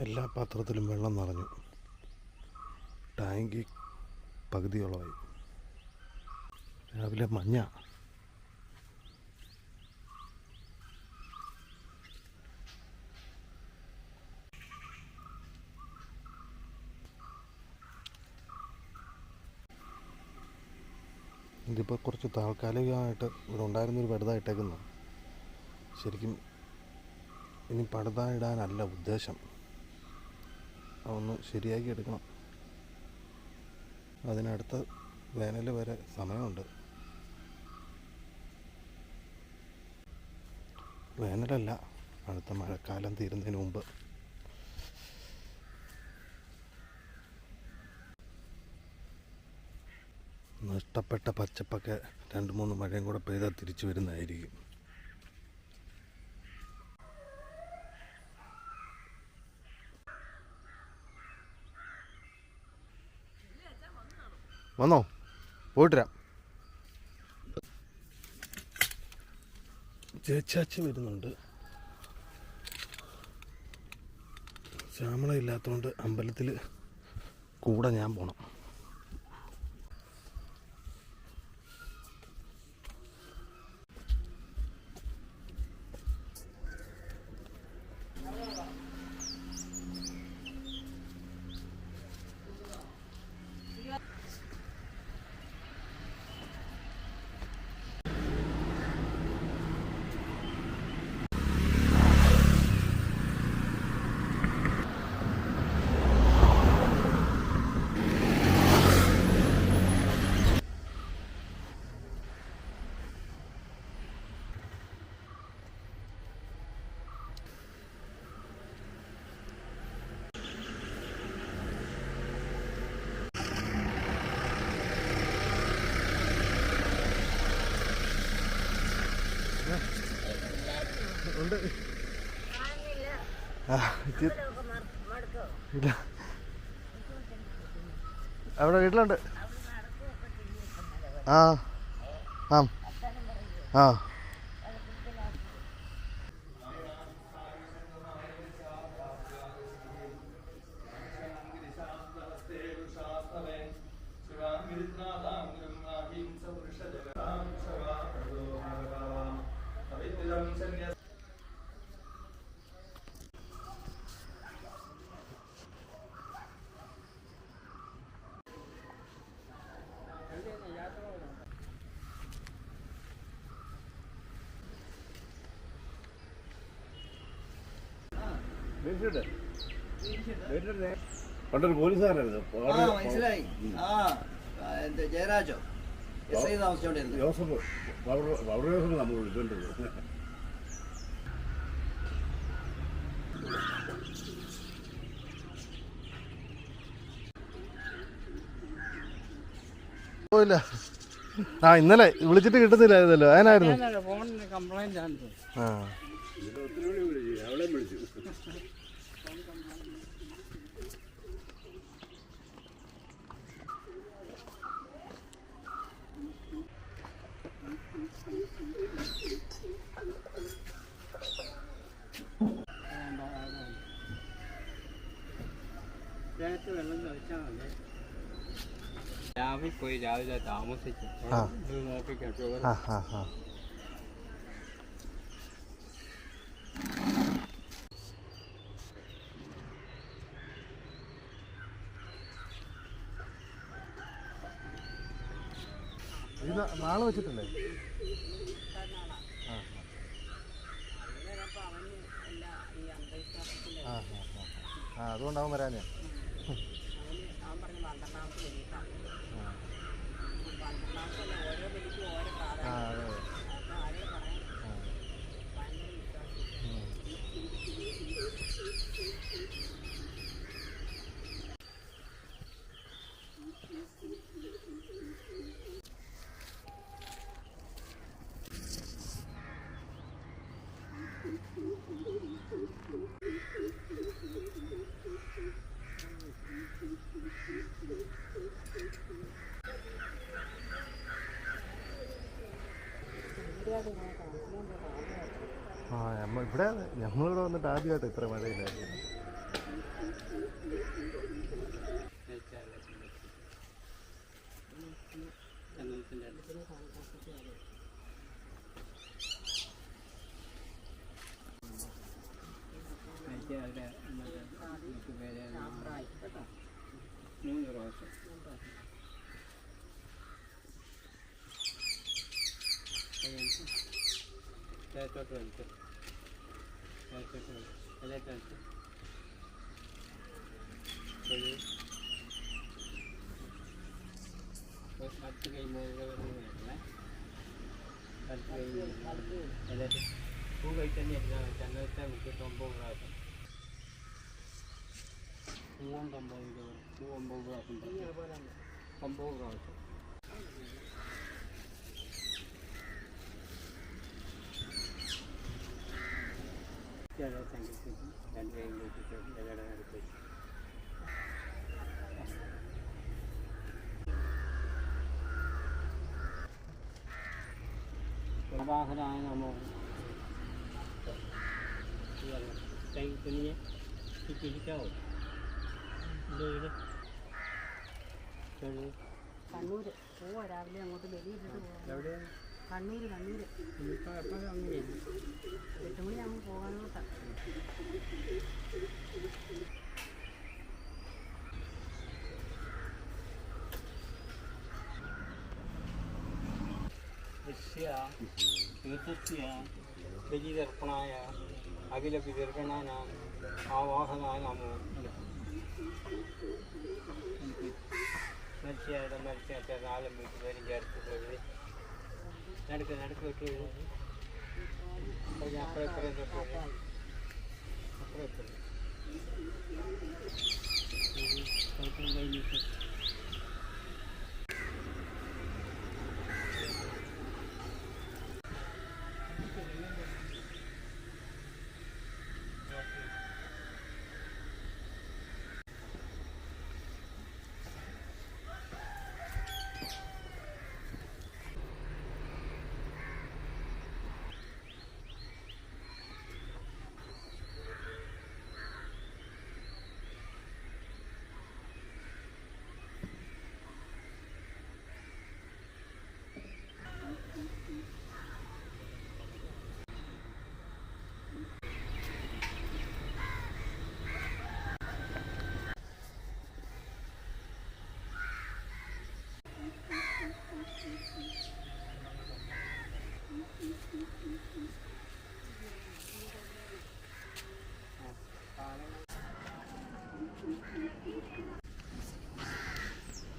എല്ലാ പാത്രത്തിലും വെള്ളം നിറഞ്ഞു. ടാങ്കി പകുതിയോളമായി. രാവിലെ മഞ്ഞ. ഇതിപ്പോൾ കുറച്ച് താൽക്കാലികമായിട്ട് ഇവിടെ ഉണ്ടായിരുന്നൊരു പടുത ഇട്ടേക്കുന്നു. ശരിക്കും ഇനി പടുത ഇടാനല്ല ഉദ്ദേശം. അതൊന്ന് ശരിയാക്കി എടുക്കണം. അതിനടുത്ത വേനൽ വരെ സമയമുണ്ട്. വേനലല്ല അടുത്ത മഴക്കാലം തീരുന്നതിന് മുമ്പ്. നഷ്ടപ്പെട്ട പച്ചപ്പൊക്കെ രണ്ട് മൂന്ന് മഴയും കൂടെ പെയ്താൽ തിരിച്ചു വരുന്നതായിരിക്കും. വന്നോ? പോയിട്ടിരാ ചേച്ചാച്ചി വരുന്നുണ്ട്. ശ്യാമള ഇല്ലാത്തതുകൊണ്ട് അമ്പലത്തിൽ കൂടെ ഞാൻ പോണം. ഉണ്ട് അവിടെ വീട്ടിലുണ്ട്. ആ ആ ആ. പണ്ടൊരു പോലീസുകാരായിരുന്നു മനസ്സിലായി. ആ ജയരാജോ. എസ് ഐ താമസിച്ചോണ്ടിരുന്നു ജോസഫ് നമ്മൾ പോയില്ല. ആ ഇന്നലെ വിളിച്ചിട്ട് കിട്ടുന്നില്ലായിരുന്നല്ലോ അതിനായിരുന്നു. ഫോണിന് കംപ്ലൈന്റ് ആണ്. ആ. ഇതിനകത്ത് വെള്ളം തളിച്ചാൽ മതി. രാവിലെ പോയി രാവിലെ താമസിച്ചു. ആ. ഇത് നോക്കിക്കോ ഷുഗർ ആ ആ ആ. ഇത് നാളെ വെച്ചിട്ടല്ലേ ആ ആ. ആ ആ ആ. അതുകൊണ്ടാവും വരാഞ്ഞേ ആ അതെ അതെ ആ ഉം. ആ നമ്മ ഇവിടെ ഞങ്ങളിവിടെ വന്നിട്ട് ആദ്യമായിട്ട് ഇത്ര മഴയില്ലായിരുന്നു മൂന്ന് പ്രാവശ്യം ചേത്തോട്ട് വലിച്ചു Helal kanka. Şöyle. Boş artık elmalara vermiyorum lan. Artık elmalara. Helal. Bu kayıttan yapacağım. Çanlarsa bir tombo bırakın. Bundan tombo bırakın. Bu tombo bırakın. Tombo bırakın. ഒമ്പത് പ്രാവശ്യം ചില സംഘത്തിൽ രണ്ട് കൈ കൂട്ടിട്ട് ഇലയുടെ അടുത്ത് വാഹനമായ നമ്മൾ കൈ തുണിയെ ചിരിക്കാവോ ഇത് കണ്ണൂര് പോവാ രാവിലെ അങ്ങോട്ട് വെളിയിട്ടിട്ട് പോവാം എവിടെയാണ് കണ്ണൂര് കണ്ണൂര് ഇനിയിപ്പോൾ എപ്പോഴും അങ്ങനെയാണ് എട്ട് മണിയാകുമ്പോൾ പോകാനോട്ടാ യസ്യ ഋതുസ്യ ബലിതർപ്പണായ അഖില വിതർപ്പണാനാം ആവാഹനായ നമോ മത്സ്യയുടെ മത്സ്യത്തെ നാലും വീട്ടിൽ വരും ചേർത്ത് പോയി നടുക്ക് നടുക്ക് വിട്ട് ഞാൻ അപ്പുറം ഇപ്പുറം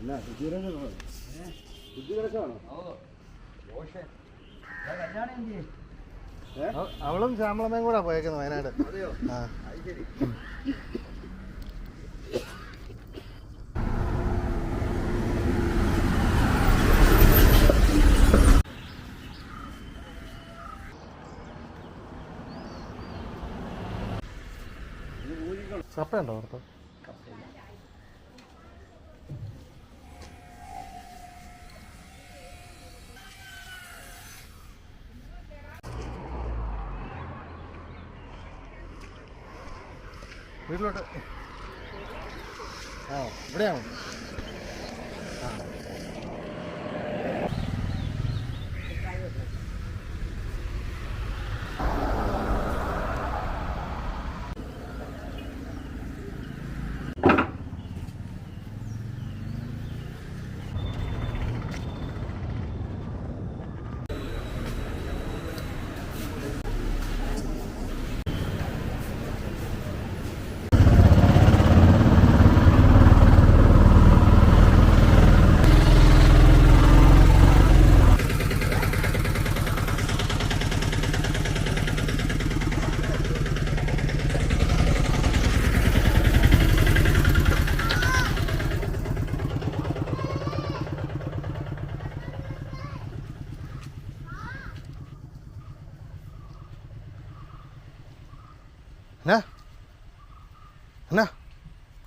എന്നാ? അവളും ശ്യാമളമ്മയും കൂടെ പോയേക്കുന്നത് വയനാട്. അതെയോ? ആ. ശരി. കപ്പയുണ്ടോ ഓർത്ത്? വീട്ടിലോട്ട്. ആ ഇവിടെയാണോ?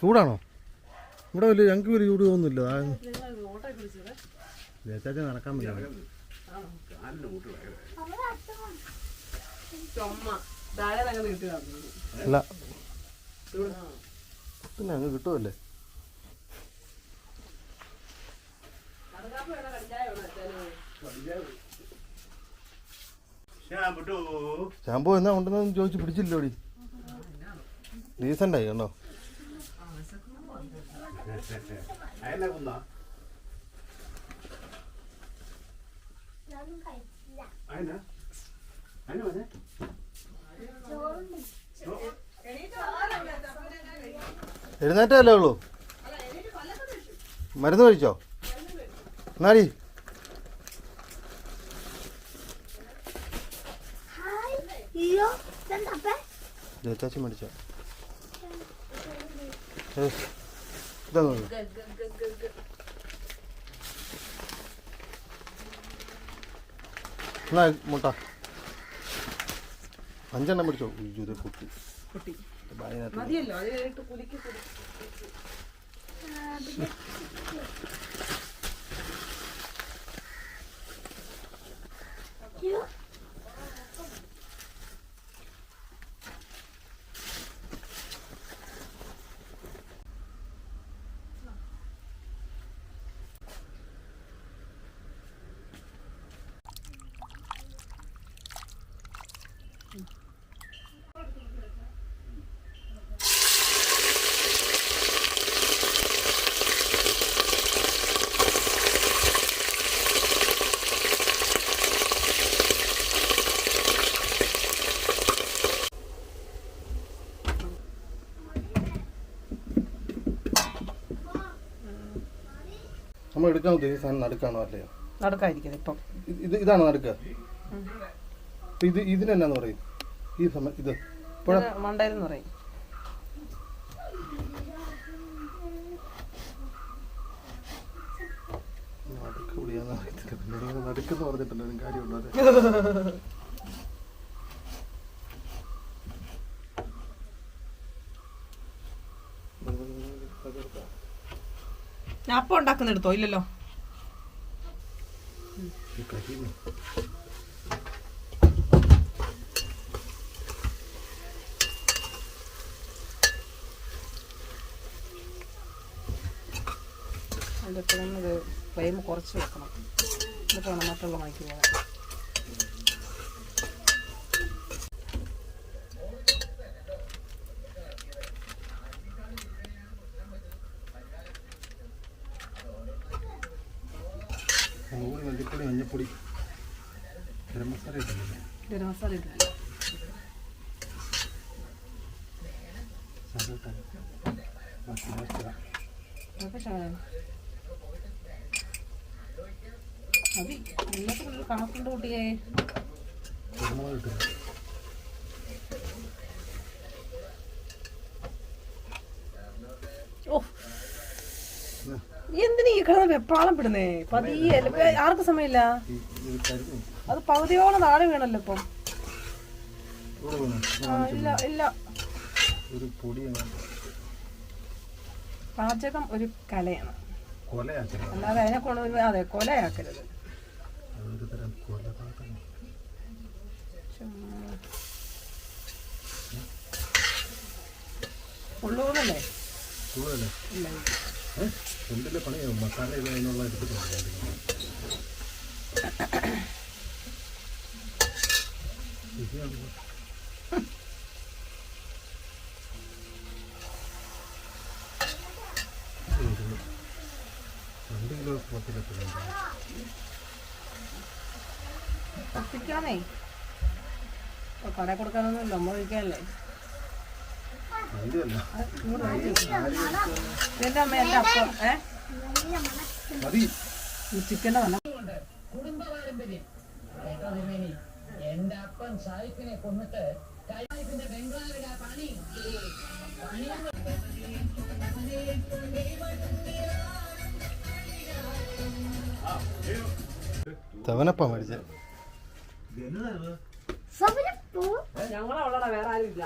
ചൂടാണോ? ഇവിടെ വലിയ ഞങ്ങൾക്ക് വലിയ ചൂട് തോന്നുന്നില്ല. ചേച്ചാച്ചി നടക്കാൻ പറ്റില്ല. അല്ല. പിന്നെ അങ്ങ് കിട്ടുമല്ലേ ഷാമ്പു എന്നാ കൊണ്ടുവന്നു ചോദിച്ചു പിടിച്ചില്ലോടി? ഡീസന്റായി കണ്ടോ? അയന്നെ കുന്നാ അയന അയന വന്നെ എഴുന്നേറ്റല്ലേ ഉള്ളൂ മരുന്ന് കഴിച്ചോ എന്നാടി ചേച്ചാച്ചി മേടിച്ചോ ഇതാ എന്നാ മുട്ട? അഞ്ചെണ്ണം പിടിച്ചോ? അയ്യോ ഇത് കുട്ടി കുട്ടി മതിയല്ലോ അത് കഴിഞ്ഞിട്ട് കുലിക്ക് Thank അയ്യോ. എടുക്കാൻ ഉദ്ദേശിച്ച സാധനം നടുക്കാണോ അല്ലയോ? നടക്കായിരിക്കും ഇപ്പം. ഇത് ഇത് ഇതാണ് നടുക്ക്. ഇപ്പൊ ഇത് ഇതിനെന്നാന്ന് പറയും? ഈ സമയം ഇത്. മണ്ടായിരുന്നു മണ്ടയിലെന്ന് പറയും. നടുക്ക് പിടിയാന്ന് അറിയത്തില്ല. പിന്നെ ഇങ്ങനെ നടുക്കെന്ന് പറഞ്ഞിട്ടുണ്ടെങ്കിലും കാര്യമുണ്ടോ അതെ ഞാൻ അപ്പം ഉണ്ടാക്കുന്നെടുത്തോ ഇല്ലല്ലോ. ഫ്ലെയിം കുറച്ച് വെക്കണം. എന്നിട്ടാണ് മറ്റുള്ള മണിക്ക് മുളക് മല്ലിപ്പൊടി മഞ്ഞപ്പൊടി ഗരം മസാല ഇട്ടില്ലേ ഗരം മസാല ഇട്ടില്ല. മതി നിങ്ങൾക്ക് കണക്കുണ്ട് കുട്ടിയെ. കുരുമുളക് ഇട്ടില്ല ഓ എന്തിനീ കിടന്ന് പിടുന്നേ പതിയെ? ആർക്കും സമയമില്ല. അത് പകുതിയോളം നാളെ വീണല്ലോ ഇപ്പം. ഇല്ല ഇല്ല. പാചകം ഒരു കലയാണ്. അല്ലാതെ അതിനെ കൊണ്ട് അതെ കൊലയാക്കരുത്. ഉള്ളൂന്നല്ലേ? ഇല്ല. എന്തിന്റെ പണിയാവും മസാല ഇത് അതിനുള്ള എടുത്തിട്ടുണ്ട് ഇപ്പൊ കടയിൽ കൊടുക്കാനൊന്നും ഇല്ല നമ്മൾ കഴിക്കാനല്ലേ ചിക്കന്റെ എന്റെ അപ്പൻ സായിപ്പിനെ കൊന്നിട്ട് സായിപ്പിന്റെ ബംഗാളിലെ പണി തവനപ്പ മേടിച്ചത് ഞങ്ങളെ ഉള്ളടാ വേറെ ആരും ഇല്ല.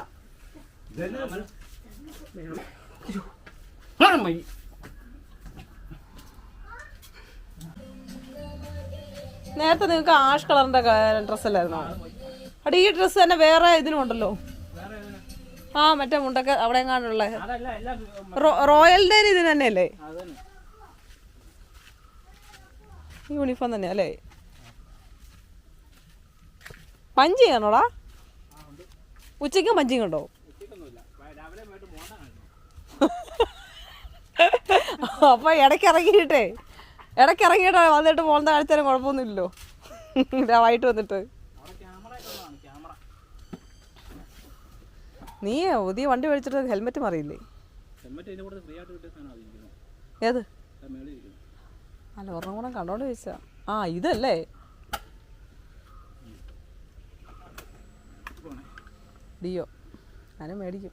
നേരത്തെ നിങ്ങൾക്ക് ആഷ് കളറിന്റെ ഡ്രസ് അല്ലായിരുന്നോ? അടി ഈ ഡ്രസ്സ് തന്നെ വേറെ ഇതിനും ഉണ്ടല്ലോ. ആ മറ്റേ മുണ്ടൊക്കെ അവിടെ എങ്ങാണ്ടുള്ള റോയലിന്റെ ഇതിന് തന്നെയല്ലേ? യൂണിഫോം തന്നെ അല്ലേ? പഞ്ചിയാണോടാ ഉച്ചയ്ക്ക് ഉച്ചയ്ക്കും പഞ്ചിങ് ഉണ്ടോ അപ്പൊ ഇടയ്ക്ക് ഇറങ്ങിയിട്ടേ ഇടയ്ക്ക് ഇറങ്ങിയിട്ട് വന്നിട്ട് പോകുന്ന കാഴ്ചയാലും കുഴപ്പമൊന്നുമില്ലല്ലോ. വൈകിട്ട് വന്നിട്ട്. നീ പുതിയ വണ്ടി മേടിച്ചിട്ട് ഹെൽമെറ്റ് മാറിയില്ലേ? ഏത്? അല്ല ഒരെണ്ണം കൂടെ കണ്ടോണ്ട് ചോദിച്ചാ. ആ ഇതല്ലേ? ഡിയോ. ഞാനും മേടിക്കും.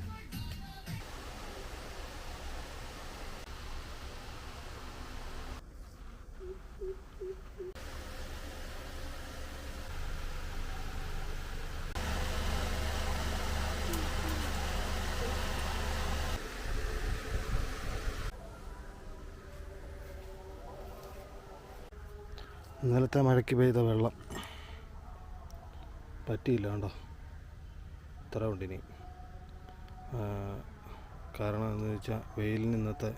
ഇന്നലത്തെ മഴയ്ക്ക് പെയ്ത വെള്ളം. പറ്റിയില്ല കണ്ടോ? ഇത്ര ഉണ്ട് ഇനി. കാരണം എന്ന് വെച്ചാൽ വെയിലിന് ഇന്നത്തെ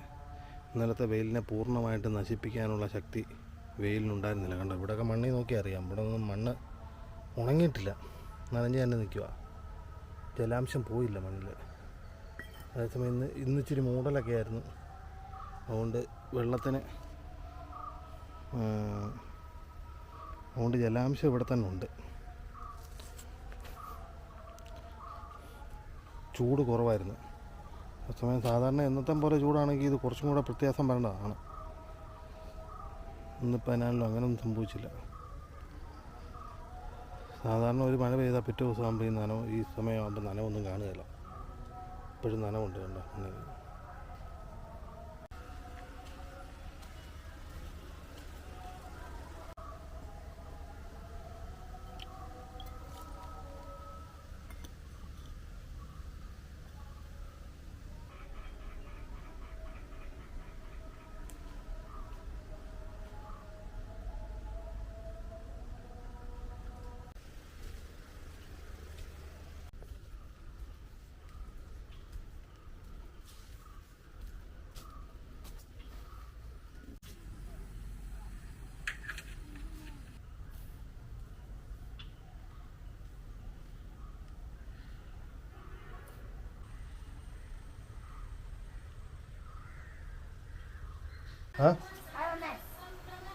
ഇന്നലത്തെ വെയിലിനെ പൂർണമായിട്ട് നശിപ്പിക്കാനുള്ള ശക്തി വെയിലിനുണ്ടായിരുന്നില്ല. കണ്ടോ? ഇവിടെയൊക്കെ മണ്ണിൽ നോക്കി അറിയാം. ഇവിടെ ഒന്നും മണ്ണ് ഉണങ്ങിയിട്ടില്ല. നനഞ്ഞ് തന്നെ നിൽക്കുക ജലാംശം പോയില്ല മണ്ണിൽ അതേസമയം ഇന്ന് ഇന്നിച്ചിരി മൂടലൊക്കെ ആയിരുന്നു. അതുകൊണ്ട് വെള്ളത്തിന് അതുകൊണ്ട് ജലാംശം ഇവിടെ തന്നെ ഉണ്ട്. ചൂട് കുറവായിരുന്നു. അതേസമയം സാധാരണ എന്നത്തെ പോലെ ചൂടാണെങ്കിൽ ഇത് കുറച്ചും കൂടെ പ്രത്യാസം വരേണ്ടതാണ്. ഇന്നിപ്പോൾ അതിനാലും അങ്ങനെയൊന്നും സംഭവിച്ചില്ല. സാധാരണ ഒരു മഴ പെയ്താൽ പിറ്റേ ദിവസം ആകുമ്പോൾ ഈ നനവ് ഈ സമയമാകുമ്പോൾ നനവൊന്നും കാണുകയില്ല. ഇപ്പോഴും നനവുണ്ട് കണ്ടോ.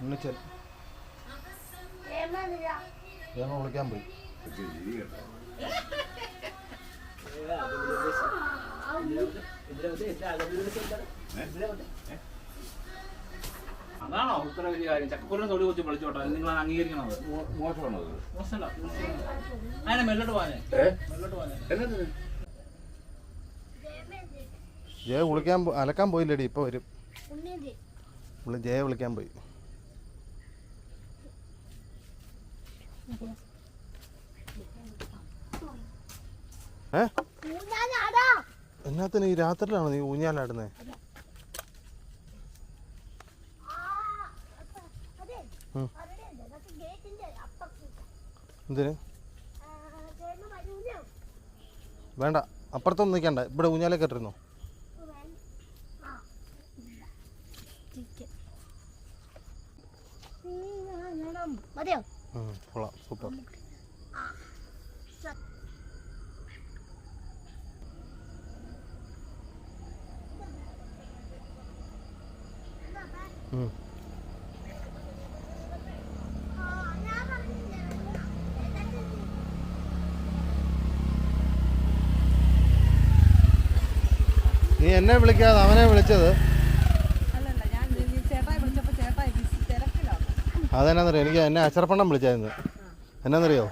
ഉണ്ണിച്ചൻ. വിളിക്കാൻ പോയി. അതാണോ ഇത്ര വലിയ കാര്യം? ചക്കക്കുരുന്ന് തൊടി വെച്ച് വിളിച്ചോട്ടെ നിങ്ങൾ അംഗീകരിക്കണത്. മോശമാണോ മോശമല്ല അതിനെ മെല്ലോട്ട് പോകാനേ മെല്ലോട്ട് പോകാനേ ജയ കുളിക്കാൻ പോ- അലക്കാൻ പോയില്ലേടി ഇപ്പൊ വരും. വിളി ജയ വിളിക്കാൻ പോയി. എന്നാത്തിന് ഈ രാത്രിയിലാണോ നീ ഊഞ്ഞാലാടുന്നത് എന്തിന്? വേണ്ട അപ്പുറത്തൊന്നും നിൽക്കണ്ട. ഇവിടെ ഊഞ്ഞാലേ കെട്ടിരുന്നോ ആ മതിയോ? കൊള്ളാം സൂപ്പർ. നീ എന്നെ വിളിക്കാതെ അവനെ വിളിച്ചത് അതെന്നാന്നറിയോ? എനിക്ക് എന്നെ അച്ചറപ്പണ്ണം വിളിച്ചായിരുന്നു. എന്നാന്നറിയോ?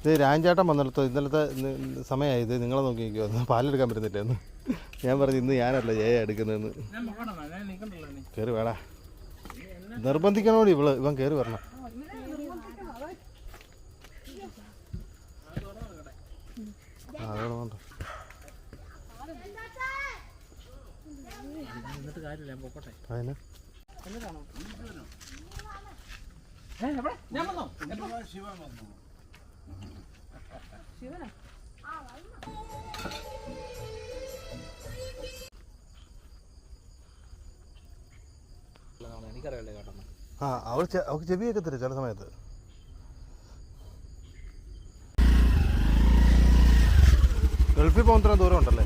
ഇത് രാഞ്ചേട്ടൻ വന്നിടത്തോ ഇന്നലത്തെ ഇന്ന് ഇന്ന് സമയമായി ഇത് നിങ്ങളെ നോക്കി നിൽക്കുമോ പാലെടുക്കാൻ പറ്റുന്നില്ലെന്ന് ഞാൻ പറഞ്ഞു ഇന്ന് ഞാനല്ല ജയ എടുക്കുന്നതെന്ന്. കയറി വേടാ. നിർബന്ധിക്കണോടി ഇവൾ. ഇവൻ കയറി വരണം. അതുകൊണ്ട് അതിന് എനിക്കറിയാലേ കേട്ടോ ആ ചെവിയൊക്കെ തരും ചില സമയത്ത്. ഗൾഫിൽ പോകുന്ന ദൂരം ഉണ്ടല്ലേ?